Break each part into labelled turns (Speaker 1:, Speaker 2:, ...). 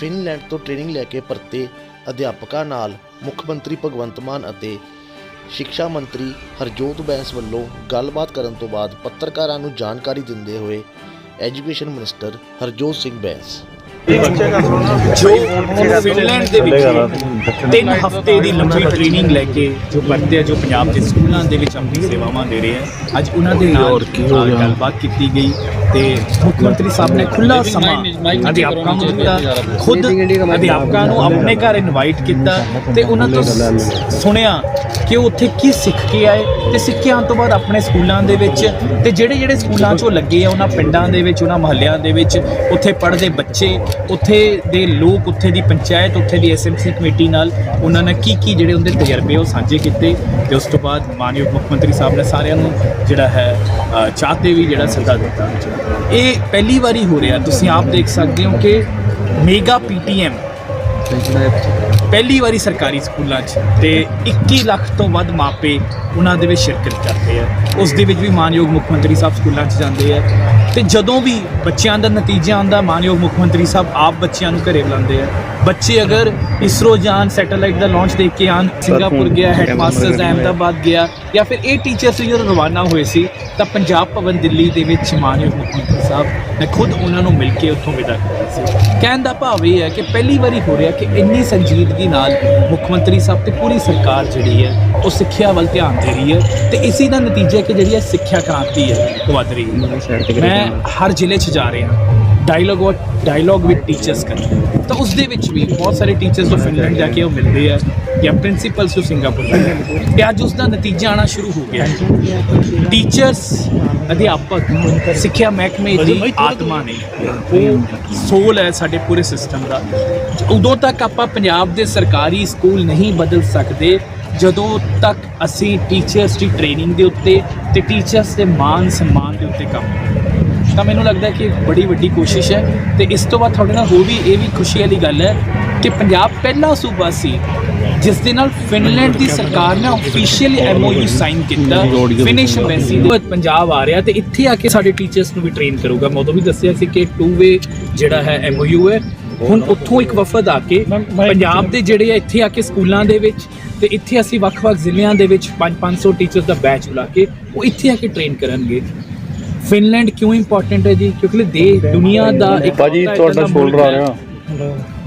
Speaker 1: Finland ਤੋਂ training ਲੈ ਕੇ ਪਰਤੇ ਅਧਿਆਪਕਾਂ ਨਾਲ ਮੁੱਖ ਮੰਤਰੀ ਭਗਵੰਤ ਮਾਨ ਅਤੇ ਸਿੱਖਿਆ ਮੰਤਰੀ ਹਰਜੋਤ ਬੈਂਸ ਵੱਲੋਂ ਗੱਲਬਾਤ ਕਰਨ ਤੋਂ ਬਾਅਦ ਪੱਤਰਕਾਰਾਂ ਨੂੰ ਜਾਣਕਾਰੀ ਦਿੰਦੇ ਹੋਏ ਐਜੂਕੇਸ਼ਨ ਮਿਨਿਸਟਰ ਹਰਜੋਤ ਸਿੰਘ ਬੈਂਸ।
Speaker 2: ਜੋ ਫਿਨਲੈਂਡ ਦੇ ਵਿੱਚ ਤਿੰਨ ਹਫ਼ਤੇ ਦੀ ਲੰਬੀ ਟ੍ਰੇਨਿੰਗ ਲੈ ਕੇ ਜੋ ਪੜ੍ਹਦੇ ਆ ਜੋ ਪੰਜਾਬ ਦੇ ਸਕੂਲਾਂ ਦੇ ਵਿੱਚ ਆਪਣੀ ਸੇਵਾਵਾਂ ਦੇ ਰਹੇ ਆ। ਅੱਜ ਉਹਨਾਂ ਦੇ ਨਾਲ ਗੱਲਬਾਤ ਕੀਤੀ ਗਈ। ਤੇ ਮੁੱਖ ਮੰਤਰੀ ਸਾਹਿਬ ਨੇ ਖੁੱਲਾ ਸਮਾਂ ਅਧਿਆਪਕਾਂ ਨੂੰ ਦਿੱਤਾ। ਖੁਦ ਅਧਿਆਪਕਾਂ ਨੂੰ ਆਪਣੇ ਘਰ ਇਨਵਾਈਟ ਕੀਤਾ ਤੇ ਉਹਨਾਂ ਤੋਂ ਸੁਣਿਆ ਕਿ ਉਹ ਉੱਥੇ ਕੀ ਸਿੱਖ ਕੇ ਆਏ ਤੇ ਸਿੱਖ ਕੇ ਆਉਣ ਤੋਂ ਬਾਅਦ ਆਪਣੇ ਸਕੂਲਾਂ ਦੇ ਵਿੱਚ ਤੇ ਜਿਹੜੇ ਜਿਹੜੇ ਸਕੂਲਾਂ 'ਚ ਉਹ ਲੱਗੇ ਆ ਉਹਨਾਂ ਪਿੰਡਾਂ ਦੇ ਵਿੱਚ ਉਹਨਾਂ ਮਹੱਲਿਆਂ ਦੇ ਵਿੱਚ ਉੱਥੇ ਪੜ੍ਹਦੇ ਬੱਚੇ ਉੱਥੇ ਦੇ ਲੋਕ ਉੱਥੇ ਦੀ ਪੰਚਾਇਤ ਉੱਥੇ ਦੀ ਐਸਐਮਸੀ ਕਮੇਟੀ ਨਾਲ ਉਹਨਾਂ ਨੇ ਕੀ ਕੀ ਜਿਹੜੇ ਉਹਦੇ ਤਜਰਬੇ ਉਹ ਸਾਂਝੇ ਕੀਤੇ ਤੇ ਉਸ ਤੋਂ ਬਾਅਦ ਮਾਨਯੋਗ ਮੁੱਖ ਮੰਤਰੀ ਸਾਹਿਬ ਨੇ ਸਾਰਿਆਂ ਨੂੰ ਜਿਹੜਾ ਹੈ ਅ, ਚਾਹ ਤੇ ਵੀ ਜਿਹੜਾ ਸੱਦਾ ਦਿੱਤਾ। ਇਹ ਪਹਿਲੀ ਵਾਰੀ ਹੋ ਰਿਹਾ, ਤੁਸੀਂ ਆਪ ਦੇਖ ਸਕਦੇ ਹੋ ਕਿ ਮੇਗਾ ਪੀਟੀਐਮ ਪਹਿਲੀ ਵਾਰੀ ਸਰਕਾਰੀ ਸਕੂਲਾਂ 'ਚ ਤੇ 21 ਲੱਖ ਤੋਂ ਵੱਧ ਮਾਪੇ ਉਹਨਾਂ ਦੇ ਵਿੱਚ ਸ਼ਿਰਕਤ ਕਰਦੇ ਆ। ਉਸ ਦੇ ਵਿੱਚ ਵੀ ਮਾਨਯੋਗ ਮੁੱਖ ਮੰਤਰੀ ਸਾਹਿਬ ਸਕੂਲਾਂ 'ਚ ਜਾਂਦੇ ਆ। ਤੇ ਜਦੋਂ ਵੀ ਬੱਚਿਆਂ ਦਾ ਨਤੀਜਾ ਆਉਂਦਾ ਮਾਨਯੋਗ ਮੁੱਖ ਮੰਤਰੀ ਸਾਹਿਬ ਆਪ ਬੱਚਿਆਂ ਨੂੰ ਘਰੇ ਬੁਲਾਉਂਦੇ ਆ। ਬੱਚੇ ਅਗਰ ਇਸਰੋ ਜਾਣ ਸੈਟੇਲਾਈਟ ਦਾ ਲਾਂਚ ਦੇਖ ਕੇ ਆਣ ਸਿੰਗਾਪੁਰ ਗਿਆ ਹੈਡਮਾਸਟਰਸ ਅਹਿਮਦਾਬਾਦ ਗਿਆ ਜਾਂ ਫਿਰ ਇਹ ਟੀਚਰਸ ਜਦੋਂ ਰਵਾਨਾ ਹੋਏ ਸੀ ਤਾਂ ਪੰਜਾਬ ਭਵਨ ਦਿੱਲੀ ਦੇ ਵਿੱਚ ਮਾਨਯੋਗ ਮੁੱਖ ਮੰਤਰੀ ਸਾਹਿਬ ਨੇ ਖੁਦ ਉਹਨਾਂ ਨੂੰ ਮਿਲ ਕੇ ਉੱਥੋਂ ਵਿਦਾ ਕੀਤਾ ਸੀ। ਕਹਿਣ ਦਾ ਭਾਵ ਇਹ ਹੈ ਕਿ ਪਹਿਲੀ ਵਾਰੀ ਹੋ ਰਿਹਾ ਕਿ ਇੰਨੀ ਸੰਜੀਦਗੀ ਨਾਲ ਮੁੱਖ ਮੰਤਰੀ ਸਾਹਿਬ ਤੇ ਪੂਰੀ ਸਰਕਾਰ ਜਿਹੜੀ ਹੈ ਉਹ ਸਿੱਖਿਆ ਵੱਲ ਧਿਆਨ ਦੇ ਰਹੀ ਹੈ ਤੇ ਇਸੇ ਦਾ ਨਤੀਜਾ ਕਿ ਜਿਹੜੀ ਹੈ ਸਿੱਖਿਆ ਕ੍ਰਾਂਤੀ ਹੈ ਉਹ ਵੱਧ ਰਹੀ ਹੈ। ਮੈਂ ਮੈਂ ਹਰ ਜ਼ਿਲ੍ਹੇ 'ਚ ਜਾ ਰਿਹਾ ਡਾਇਲੋਗ ਡਾਇਲੋਗ ਵਿਦ ਟੀਚਰਸ ਕਰ ਤਾਂ ਉਸ ਦੇ ਵਿੱਚ ਵੀ ਬਹੁਤ ਸਾਰੇ ਟੀਚਰਸ ਤੋਂ ਫਿਨਲੈਂਡ ਜਾ ਕੇ ਉਹ ਮਿਲਦੇ ਆ, ਜਾਂ ਪ੍ਰਿੰਸੀਪਲਸ ਤੋਂ ਸਿੰਗਾਪੁਰ ਜਾਂਦੇ ਤੇ ਅੱਜ ਉਸ ਦਾ ਨਤੀਜਾ ਆਣਾ ਸ਼ੁਰੂ ਹੋ ਗਿਆ। ਟੀਚਰਸ ਅਧਿਆਪਕ, ਸਿੱਖਿਆ ਮਹਿਕਮੇ ਦੀ ਆਤਮਾ ਨੇ, ਉਹ ਸੋਲ ਹੈ ਸਾਡੇ ਪੂਰੇ ਸਿਸਟਮ ਦਾ। ਉਦੋਂ ਤੱਕ ਆਪਾਂ ਪੰਜਾਬ ਦੇ ਸਰਕਾਰੀ ਸਕੂਲ ਨਹੀਂ ਬਦਲ ਸਕਦੇ, ਜਦੋਂ ਤੱਕ ਅਸੀਂ ਟੀਚਰਸ ਦੀ ਟ੍ਰੇਨਿੰਗ ਦੇ ਉੱਤੇ ਤੇ ਟੀਚਰਸ ਦੇ ਮਾਨ ਸਨਮਾਨ ਦੇ ਉੱਤੇ ਕੰਮ ਤਾਂ ਮੈਨੂੰ ਲੱਗਦਾ ਕਿ ਬੜੀ ਵੱਡੀ ਕੋਸ਼ਿਸ਼ ਹੈ ਤੇ ਇਸ ਤੋਂ ਬਾਅਦ ਤੁਹਾਡੇ ਨਾਲ ਹੋਰ ਵੀ ਇਹ ਵੀ ਖੁਸ਼ੀ ਵਾਲੀ ਗੱਲ ਹੈ ਕਿ ਪੰਜਾਬ ਪਹਿਲਾ ਸੂਬਾ ਸੀ ਜਿਸ ਦੇ ਨਾਲ ਫਿਨਲੈਂਡ ਦੀ ਸਰਕਾਰ ਨੇ ਅਫੀਸ਼ੀਅਲੀ ਐਮਓਯੂ ਸਾਈਨ ਕੀਤਾ ਫਿਨਿਸ਼ ਐਮਬੈਸੀ ਦੇ ਪੰਜਾਬ ਆ ਰਿਹਾ ਤੇ ਇੱਥੇ ਆ ਕੇ ਸਾਡੇ ਟੀਚਰਸ ਨੂੰ ਵੀ ਟ੍ਰੇਨ ਕਰੂਗਾ। ਮੈਂ ਉਦੋਂ ਵੀ ਦੱਸਿਆ ਸੀ ਕਿ ਟੂ ਵੇ ਜਿਹੜਾ ਹੈ ਐਮਓਯੂ ਹੈ। ਹੁਣ ਉੱਥੋਂ ਇੱਕ ਵਫਦ ਆ ਕੇ ਪੰਜਾਬ ਦੇ ਜਿਹੜੇ ਆ ਇੱਥੇ ਆ ਕੇ ਸਕੂਲਾਂ ਦੇ ਵਿੱਚ ਤੇ ਇੱਥੇ ਅਸੀਂ ਵੱਖ-ਵੱਖ ਜ਼ਿਲ੍ਹਿਆਂ ਦੇ ਵਿੱਚ 5-500 ਟੀਚਰਸ ਦਾ ਬੈਚ ਬੁਲਾ ਕੇ ਉਹ ਇੱਥੇ ਆ ਕੇ ਟ੍ਰੇਨ ਕਰਨਗੇ। ਫਿਨਲੈਂਡ ਕਿਉਂ ਇੰਪੋਰਟੈਂਟ ਹੈ ਜੀ? ਕਿਉਂਕਿ ਦੇ ਦੁਨੀਆ ਦਾ ਇੱਕ
Speaker 3: ਭਾਜੀ ਤੁਹਾਡਾ ਸ਼ੋਲਡਰ ਆ ਰਿਹਾ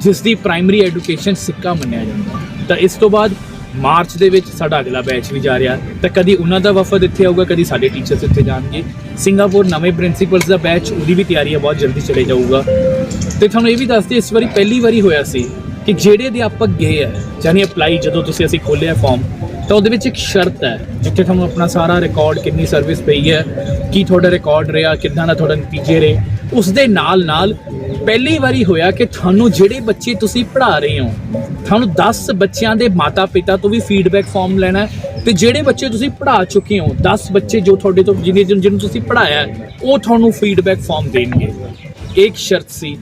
Speaker 2: ਜਿਸ ਦੀ ਪ੍ਰਾਇਮਰੀ ਐਜੂਕੇਸ਼ਨ ਸਿੱਕਾ ਮੰਨਿਆ ਜਾਂਦਾ ਤਾਂ ਇਸ ਤੋਂ ਬਾਅਦ ਮਾਰਚ ਦੇ ਵਿੱਚ ਸਾਡਾ ਅਗਲਾ ਬੈਚ ਵੀ ਜਾ ਰਿਹਾ। ਤਾਂ ਕਦੀ ਉਹਨਾਂ ਦਾ ਵਫਦ ਇੱਥੇ ਆਊਗਾ ਕਦੀ ਸਾਡੇ ਟੀਚਰਸ ਇੱਥੇ ਜਾਣਗੇ। ਸਿੰਗਾਪੁਰ ਨਵੇਂ ਪ੍ਰਿੰਸੀਪਲਸ ਦਾ ਬੈਚ ਉਹਦੀ ਵੀ ਤਿਆਰੀ ਹੈ ਬਹੁਤ ਜਲਦੀ ਚਲੇ ਜਾਊਗਾ। ਤੇ ਤੁਹਾਨੂੰ ਇਹ ਵੀ ਦੱਸ ਦਈਏ ਇਸ ਵਾਰੀ ਪਹਿਲੀ ਵਾਰੀ ਹੋਇਆ ਸੀ। ਕਿ ਜਿਹੜੇ ਅਧਿਆਪਕ ਗਏ ਹੈ ਯਾਨੀ ਅਪਲਾਈ ਜਦੋਂ ਤੁਸੀਂ ਅਸੀਂ ਖੋਲਿਆ ਫਾਰਮ ਤਾਂ ਉਹਦੇ ਵਿੱਚ ਇੱਕ ਸ਼ਰਤ ਹੈ, ਜਿੱਥੇ ਤੁਹਾਨੂੰ ਆਪਣਾ ਸਾਰਾ ਰਿਕਾਰਡ ਕਿੰਨੀ ਸਰਵਿਸ ਪਈ ਹੈ, ਕੀ ਤੁਹਾਡਾ ਰਿਕਾਰਡ ਰਿਹਾ, ਕਿੱਦਾਂ ਦਾ ਤੁਹਾਡਾ ਨਤੀਜੇ ਰਹੇ ਉਸ ਦੇ ਨਾਲ ਨਾਲ ਪਹਿਲੀ ਵਾਰੀ ਹੋਇਆ ਕਿ ਤੁਹਾਨੂੰ ਜਿਹੜੇ ਬੱਚੇ ਤੁਸੀਂ ਪੜ੍ਹਾ ਰਹੇ ਹੋ, ਤੁਹਾਨੂੰ 10 ਬੱਚਿਆਂ ਦੇ ਮਾਤਾ-ਪਿਤਾ ਤੋਂ ਵੀ ਫੀਡਬੈਕ ਫਾਰਮ ਲੈਣਾ ਹੈ, ਤੇ ਜਿਹੜੇ ਬੱਚੇ ਤੁਸੀਂ ਪੜ੍ਹਾ ਚੁੱਕੇ ਹੋ 10 ਬੱਚੇ ਜੋ ਤੁਹਾਡੇ ਤੋਂ, ਜਿਹਨੇ ਜਿਹਨੂੰ ਤੁਸੀਂ ਪੜ੍ਹਾਇਆ ਉਹ ਤੁਹਾਨੂੰ ਫੀਡਬੈਕ ਫਾਰਮ ਦੇਣਗੇ। ਇੱਕ ਸ਼ਰਤ ਸੀ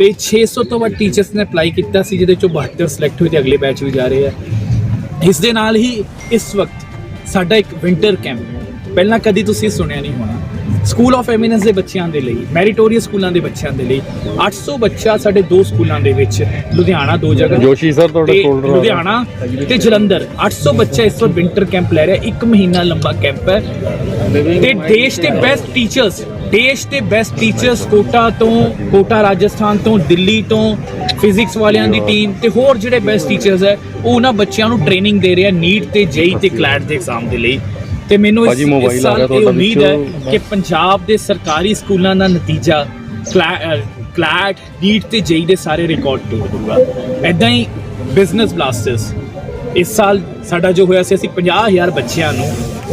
Speaker 2: ਤੇ 600 ਤੋਂ ਵੱਧ ਟੀਚਰਸ ਨੇ ਅਪਲਾਈ ਕੀਤਾ ਸੀ ਜਿਹਦੇ ਚੋਂ 72 ਸਿਲੈਕਟ ਹੋਏ ਤੇ ਅਗਲੇ ਬੈਚ ਵੀ ਜਾ ਰਹੇ ਆ। ਇਸ ਦੇ ਨਾਲ ਹੀ ਇਸ ਵਕਤ ਸਾਡਾ ਇੱਕ ਵਿੰਟਰ ਕੈਂਪ ਪਹਿਲਾਂ ਕਦੀ ਤੁਸੀਂ ਸੁਣਿਆ ਨਹੀਂ ਹੋਣਾ। ਸਕੂਲ ਆਫ ਐਮੀਨੈਂਸ ਦੇ ਬੱਚਿਆਂ ਦੇ ਲਈ ਮੈਰੀਟੋਰੀਅਸ ਸਕੂਲਾਂ ਦੇ ਬੱਚਿਆਂ ਦੇ ਲਈ 800 ਬੱਚਾ ਸਾਡੇ ਦੋ ਸਕੂਲਾਂ ਦੇ ਵਿੱਚ ਲੁਧਿਆਣਾ ਦੋ ਜਗ੍ਹਾ
Speaker 3: ਜੋਸ਼ੀ ਸਰ ਤੁਹਾਡਾ ਰਿਹਾ
Speaker 2: ਲੁਧਿਆਣਾ ਤੇ ਜਲੰਧਰ। 800 ਬੱਚਾ ਇਸ ਵਾਰ ਵਿੰਟਰ ਕੈਂਪ ਲੈ ਰਿਹਾ ਇੱਕ ਮਹੀਨਾ ਲੰਬਾ ਕੈਂਪ ਹੈ। ਤੇ ਦੇਸ਼ ਦੇ ਬੈਸਟ ਟੀਚਰਸ ਦੇਸ਼ ਦੇ ਬੈਸਟ ਟੀਚਰਸ ਕੋਟਾ ਤੋਂ ਕੋਟਾ ਰਾਜਸਥਾਨ ਤੋਂ ਦਿੱਲੀ ਤੋਂ ਫਿਜ਼ਿਕਸ ਵਾਲਿਆਂ ਦੀ ਟੀਮ ਤੇ ਹੋਰ ਜਿਹੜੇ ਬੈਸਟ ਟੀਚਰਸ ਹੈ ਉਹ ਉਹਨਾਂ ਬੱਚਿਆਂ ਨੂੰ ਟ੍ਰੇਨਿੰਗ ਦੇ ਰਿਹਾ ਨੀਟ ਤੇ ਜੇਈ ਤੇ ਕਲੈਟ ਦੇ ਐਗਜ਼ਾਮ ਦੇ ਲਈ ਤੇ ਮੈਨੂੰ ਇਸ ਇਸ ਸਾਲ ਇਹ ਉਮੀਦ ਹੈ। ਕਿ ਪੰਜਾਬ ਦੇ ਸਰਕਾਰੀ ਸਕੂਲਾਂ ਦਾ ਨਤੀਜਾ ਕਲੈਟ ਨੀਟ ਤੇ ਜੇਈ ਦੇ ਸਾਰੇ ਰਿਕਾਰਡ ਤੋੜ ਦੂਗਾ ਐਦਾਂ ਹੀ ਬਿਜ਼ਨਸ ਬਲਾਸਟਰਸ ਇਸ ਸਾਲ ਸਾਡਾ ਜੋ ਹੋਇਆ ਸੀ, ਅਸੀਂ 50000 ਬੱਚਿਆਂ ਨੂੰ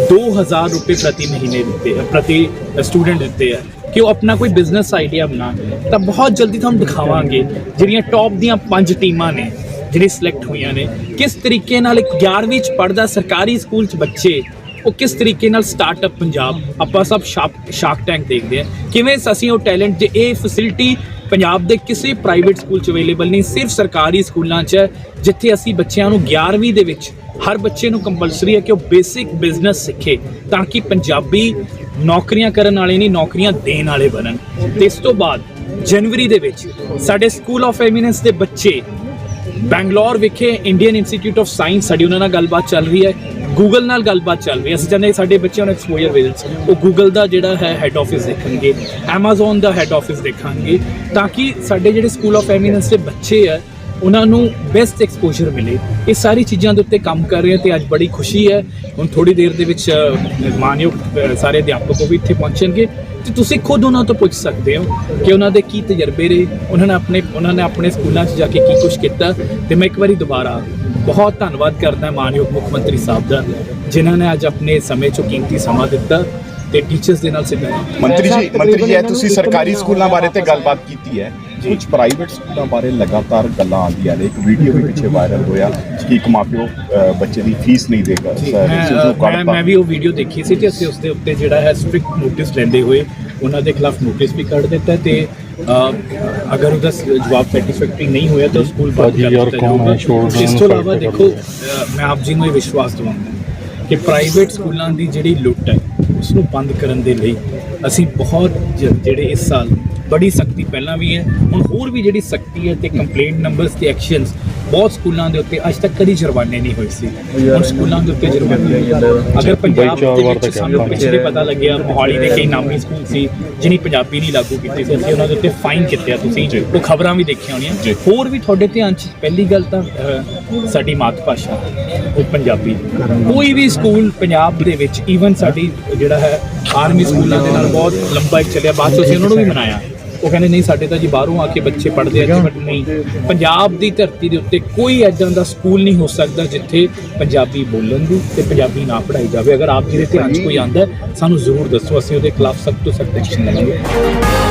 Speaker 2: 2000 ਰੁਪਏ ਪ੍ਰਤੀ ਮਹੀਨੇ ਦਿੱਤੇ ਆ ਪ੍ਰਤੀ ਸਟੂਡੈਂਟ ਦਿੱਤੇ ਆ। ਕਿ ਉਹ ਆਪਣਾ ਕੋਈ ਬਿਜ਼ਨਸ ਆਈਡੀਆ ਬਣਾ ਤਾਂ ਬਹੁਤ ਜਲਦੀ ਤੁਹਾਨੂੰ ਦਿਖਾਵਾਂਗੇ ਜਿਹੜੀਆਂ ਟੌਪ ਦੀਆਂ ਪੰਜ ਟੀਮਾਂ ਨੇ ਜਿਹੜੀ ਸਿਲੈਕਟ ਹੋਈਆਂ ਨੇ। ਕਿਸ ਤਰੀਕੇ ਨਾਲ ਇੱਕ 11ਵੀਂ ਚ ਪੜਦਾ ਸਰਕਾਰੀ ਸਕੂਲ ਚ ਬੱਚੇ ਉਹ ਕਿਸ ਤਰੀਕੇ ਨਾਲ ਸਟਾਰਟਅਪ ਪੰਜਾਬ ਆਪਾਂ ਸਭ ਸ਼ਾਰਕ ਟੈਂਕ ਦੇਖਦੇ ਆ। ਕਿਵੇਂ ਅਸੀਂ ਉਹ ਟੈਲੈਂਟ ਜੇ ਇਹ ਫੈਸਿਲਿਟੀ ਪੰਜਾਬ ਦੇ ਕਿਸੇ ਪ੍ਰਾਈਵੇਟ ਸਕੂਲ ਚ ਅਵੇਲੇਬਲ ਨਹੀਂ ਸਿਰਫ ਸਰਕਾਰੀ ਸਕੂਲਾਂ 'ਚ ਹੈ, ਜਿੱਥੇ ਅਸੀਂ ਬੱਚਿਆਂ ਨੂੰ 11ਵੀਂ ਦੇ ਵਿੱਚ ਹਰ ਬੱਚੇ ਨੂੰ ਕੰਪਲਸਰੀ ਹੈ ਕਿ ਉਹ ਬੇਸਿਕ ਬਿਜ਼ਨਸ ਸਿੱਖੇ ਤਾਂ ਕਿ ਪੰਜਾਬੀ ਨੌਕਰੀਆਂ ਕਰਨ ਵਾਲੇ ਨਹੀਂ ਨੌਕਰੀਆਂ ਦੇਣ ਵਾਲੇ ਬਣਨ। ਤੇ ਇਸ ਤੋਂ ਬਾਅਦ ਜਨਵਰੀ ਦੇ ਵਿੱਚ ਸਾਡੇ ਸਕੂਲ ਆਫ ਐਮੀਨੈਂਸ ਦੇ ਬੱਚੇ ਬੈਂਗਲੌਰ ਵਿਖੇ ਇੰਡੀਅਨ ਇੰਸਟੀਚਿਊਟ ਆਫ ਸਾਇੰਸ ਸਾਡੀ ਉਹਨਾਂ ਨਾਲ ਗੱਲਬਾਤ ਚੱਲ ਰਹੀ ਹੈ। ਗੂਗਲ ਨਾਲ ਗੱਲਬਾਤ ਚੱਲ ਰਹੀ ਹੈ। ਅਸੀਂ ਚਾਹੁੰਦੇ ਸਾਡੇ ਬੱਚਿਆਂ ਨੂੰ ਐਕਸਪੋਜ਼ਰ ਮਿਲੇ। ਉਹ ਗੂਗਲ ਦਾ ਜਿਹੜਾ ਹੈ ਹੈੱਡ ਆਫਿਸ ਦੇਖਣਗੇ Amazon ਦਾ ਹੈੱਡ ਆਫਿਸ ਦੇਖਣਗੇ ਤਾਂ ਕਿ ਸਾਡੇ ਜਿਹੜੇ ਸਕੂਲ ਆਫ ਐਮੀਨੈਂਸ ਦੇ ਬੱਚੇ ਆ ਉਹਨਾਂ ਨੂੰ ਬੈਸਟ ਐਕਸਪੋਜ਼ਰ ਮਿਲੇ। ਇਹ ਸਾਰੀ ਚੀਜ਼ਾਂ ਦੇ ਉੱਤੇ ਕੰਮ ਕਰ ਰਹੇ ਹਾਂ ਤੇ ਅੱਜ ਬੜੀ ਖੁਸ਼ੀ ਹੈ। ਹੁਣ ਥੋੜੀ ਦੇਰ ਦੇ ਵਿੱਚ ਅ, ਮਾਨਯੋਗ ਸਾਰੇ ਅਧਿਆਪਕ ਉਹ ਵੀ ਇੱਥੇ ਪਹੁੰਚਣਗੇ। ਤੇ ਤੁਸੀਂ ਖੁਦ ਉਹਨਾਂ ਤੋਂ ਪੁੱਛ ਸਕਦੇ ਹੋ ਕਿ ਉਹਨਾਂ ਦੇ ਕੀ ਤਜਰਬੇ ਰਹੇ ਉਹਨਾਂ ਨੇ ਆਪਣੇ ਉਹਨਾਂ ਨੇ ਆਪਣੇ ਸਕੂਲਾਂ 'ਚ ਜਾ ਕੇ ਕੀ ਕੁਝ ਕੀਤਾ। ਤੇ ਮੈਂ ਇੱਕ ਵਾਰੀ ਦੁਬਾਰਾ ਬਹੁਤ ਧੰਨਵਾਦ ਕਰਦਾ ਮਾਨਯੋਗ ਮੁੱਖ ਮੰਤਰੀ ਸਾਹਿਬ ਦਾ ਜਿਨ੍ਹਾਂ ਨੇ ਅੱਜ ਆਪਣੇ ਸਮੇਂ 'ਚੋਂ ਕੀਮਤੀ ਸਮਾਂ ਦਿੱਤਾ ਤੇ ਟੀਚਰਸ ਦੇ ਨਾਲ ਸਿੱਧਾ
Speaker 3: ਮੰਤਰੀ ਜੀ ਮੰਤਰੀ ਜੀ ਇਹ ਤੁਸੀਂ ਸਰਕਾਰੀ ਸਕੂਲਾਂ ਬਾਰੇ ਤੇ ਗੱਲਬਾਤ ਕੀਤੀ ਹੈ। ਕੁਝ ਪ੍ਰਾਈਵੇਟ ਸਕੂਲਾਂ ਬਾਰੇ ਲਗਾਤਾਰ ਗੱਲਾਂ ਆਉਂਦੀਆਂ ਨੇ। ਇੱਕ ਵੀਡੀਓ ਵੀ ਪਿੱਛੇ ਵਾਇਰਲ ਹੋਇਆ ਕਿ ਇੱਕ ਮਾਪਿਓ ਬੱਚੇ ਦੀ ਫੀਸ ਨਹੀਂ ਦੇਗਾ
Speaker 2: ਮੈਂ, ਵੀ ਉਹ ਵੀਡੀਓ ਦੇਖੀ ਸੀ ਤੇ ਅਸੀਂ ਉਸ ਦੇ ਉੱਤੇ ਜਿਹੜਾ ਹੈ ਸਟ੍ਰਿਕਟ ਨੋਟਿਸ ਲੈਂਦੇ ਹੋਏ ਉਹਨਾਂ ਦੇ ਖਿਲਾਫ ਨੋਟਿਸ ਵੀ ਕੱਢ ਦਿੱਤਾ ਤੇ ਅਗਰ ਉਹਦਾ ਜਵਾਬ ਸੈਟੀਸਫੈਕਟਰੀ ਨਹੀਂ ਹੋਇਆ ਤਾਂ ਸਕੂਲ ਬੰਦ ਕਰ ਦਿੱਤਾ ਜਾਊਗਾ। ਇਸ ਤੋਂ ਇਲਾਵਾ ਦੇਖੋ ਮੈਂ ਆਪ ਜੀ ਨੂੰ ਇਹ ਵਿਸ਼ਵਾਸ ਦਿਵਾਉਂਦਾ ਕਿ ਪ੍ਰਾਈਵੇਟ ਸਕੂਲਾਂ ਦੀ ਜਿਹੜੀ ਲੁੱਟ ਹੈ ਉਸ ਨੂੰ ਬੰਦ ਕਰਨ ਦੇ ਲਈ ਅਸੀਂ ਬਹੁਤ ਜਿਹੜੇ ਇਸ ਸਾਲ ਬੜੀ ਸਖਤੀ ਪਹਿਲਾਂ ਵੀ ਹੈ ਹੁਣ ਹੋਰ ਵੀ ਜਿਹੜੀ ਸਖਤੀ ਹੈ ਤੇ ਕੰਪਲੇਂਟ ਨੰਬਰਸ ਤੇ ਐਕਸ਼ਨਸ ਬਹੁਤ ਸਕੂਲਾਂ ਦੇ ਉੱਤੇ ਅੱਜ ਤੱਕ ਕਦੀ ਜੁਰਮਾਨੇ ਨਹੀਂ ਹੋਏ ਸੀ। ਹੁਣ ਸਕੂਲਾਂ ਦੇ ਉੱਤੇ ਜੁਰਮਾਨੇ ਅਗਰ ਪੰਜਾਬ ਦੇ ਵਿੱਚ ਸਾਨੂੰ ਪਿਛਲੇ ਪਤਾ ਲੱਗਿਆ ਮੋਹਾਲੀ ਦੇ ਕਈ ਨਾਮੀ ਸਕੂਲ ਸੀ ਜਿਹਨੀ ਪੰਜਾਬੀ ਨਹੀਂ ਲਾਗੂ ਕੀਤੀ ਸੀ ਅਸੀਂ ਉਹਨਾਂ ਦੇ ਉੱਤੇ ਫਾਈਨ ਕੀਤੇ ਤੁਸੀਂ। ਉਹ ਖਬਰਾਂ ਵੀ ਦੇਖੀਆਂ ਹੋਣੀਆਂ। ਹੋਰ ਵੀ ਤੁਹਾਡੇ ਧਿਆਨ ਚ ਪਹਿਲੀ ਗੱਲ ਤਾਂ ਸਾਡੀ ਮਾਤ ਭਾਸ਼ਾ ਉਹ ਪੰਜਾਬੀ। ਕੋਈ ਵੀ ਸਕੂਲ ਪੰਜਾਬ ਦੇ ਵਿੱਚ ਈਵਨ ਸਾਡੀ ਜਿਹੜਾ ਹੈ ਆਰਮੀ ਸਕੂਲਾਂ ਦੇ ਨਾਲ ਬਹੁਤ ਲੰਬਾ ਇੱਕ ਚੱਲਿਆ। ਬਾਅਦ ਅਸੀਂ ਉਹਨਾਂ ਨੂੰ ਵੀ ਮਨਾਇਆ। ਉਹ ਕਹਿੰਦੇ ਨਹੀਂ ਸਾਡੇ ਤਾਂ ਜੀ ਬਾਹਰੋਂ ਆ ਕੇ ਬੱਚੇ ਪੜ੍ਹਦੇ ਆ ਬਟ ਨਹੀਂ ਪੰਜਾਬ ਦੀ ਧਰਤੀ ਦੇ ਉੱਤੇ ਕੋਈ ਐਦਾਂ ਦਾ ਸਕੂਲ ਨਹੀਂ ਹੋ ਸਕਦਾ ਜਿੱਥੇ ਪੰਜਾਬੀ ਬੋਲਣ ਦੀ ਤੇ ਪੰਜਾਬੀ ਨਾ ਪੜ੍ਹਾਈ ਜਾਵੇ। ਅਗਰ ਆਪ ਜੀ ਦੇ ਧਿਆਨ 'ਚ ਕੋਈ ਆਂਦਾ ਸਾਨੂੰ ਜ਼ਰੂਰ ਦੱਸੋ ਅਸੀਂ ਉਹਦੇ ਖਿਲਾਫ ਸਖਤ ਤੋਂ ਸਖਤ ਐਕਸ਼ਨ ਲਵਾਂਗੇ।